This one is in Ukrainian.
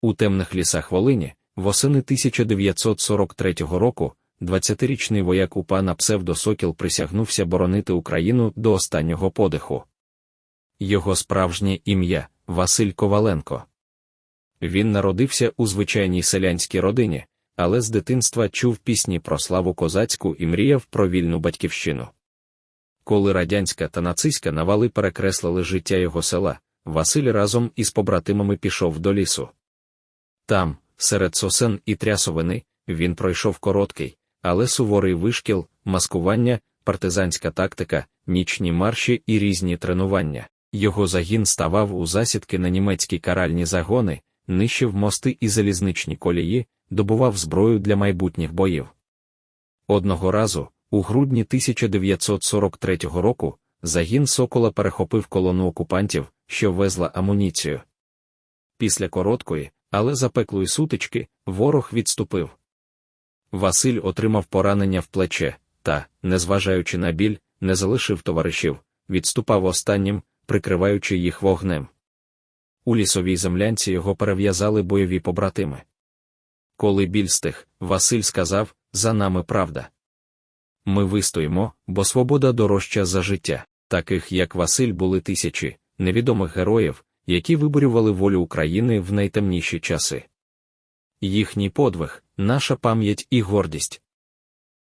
У темних лісах Волині, восени 1943 року, 20-річний вояк УПА на псевдосокіл присягнувся боронити Україну до останнього подиху. Його справжнє ім'я Василь Коваленко. Він народився у звичайній селянській родині, але з дитинства чув пісні про славу козацьку і мріяв про вільну батьківщину. Коли радянська та нацистська навали перекреслили життя його села, Василь разом із побратимами пішов до лісу. Там, серед сосен і трясовини, він пройшов короткий, але суворий вишкіл, маскування, партизанська тактика, нічні марші і різні тренування. Його загін ставав у засідки на німецькі каральні загони, нищив мости і залізничні колії, добував зброю для майбутніх боїв. Одного разу, у грудні 1943 року, загін Сокола перехопив колону окупантів, що везла амуніцію. Після короткої, але запеклої сутички, ворог відступив. Василь отримав поранення в плече та, незважаючи на біль, не залишив товаришів, відступав останнім, прикриваючи їх вогнем. У лісовій землянці його перев'язали бойові побратими. Коли біль стих, Василь сказав за нами правда. Ми вистоїмо, бо свобода дорожча за життя. Таких як Василь були тисячі невідомих героїв, які виборювали волю України в найтемніші часи. Їхній подвиг, наша пам'ять і гордість.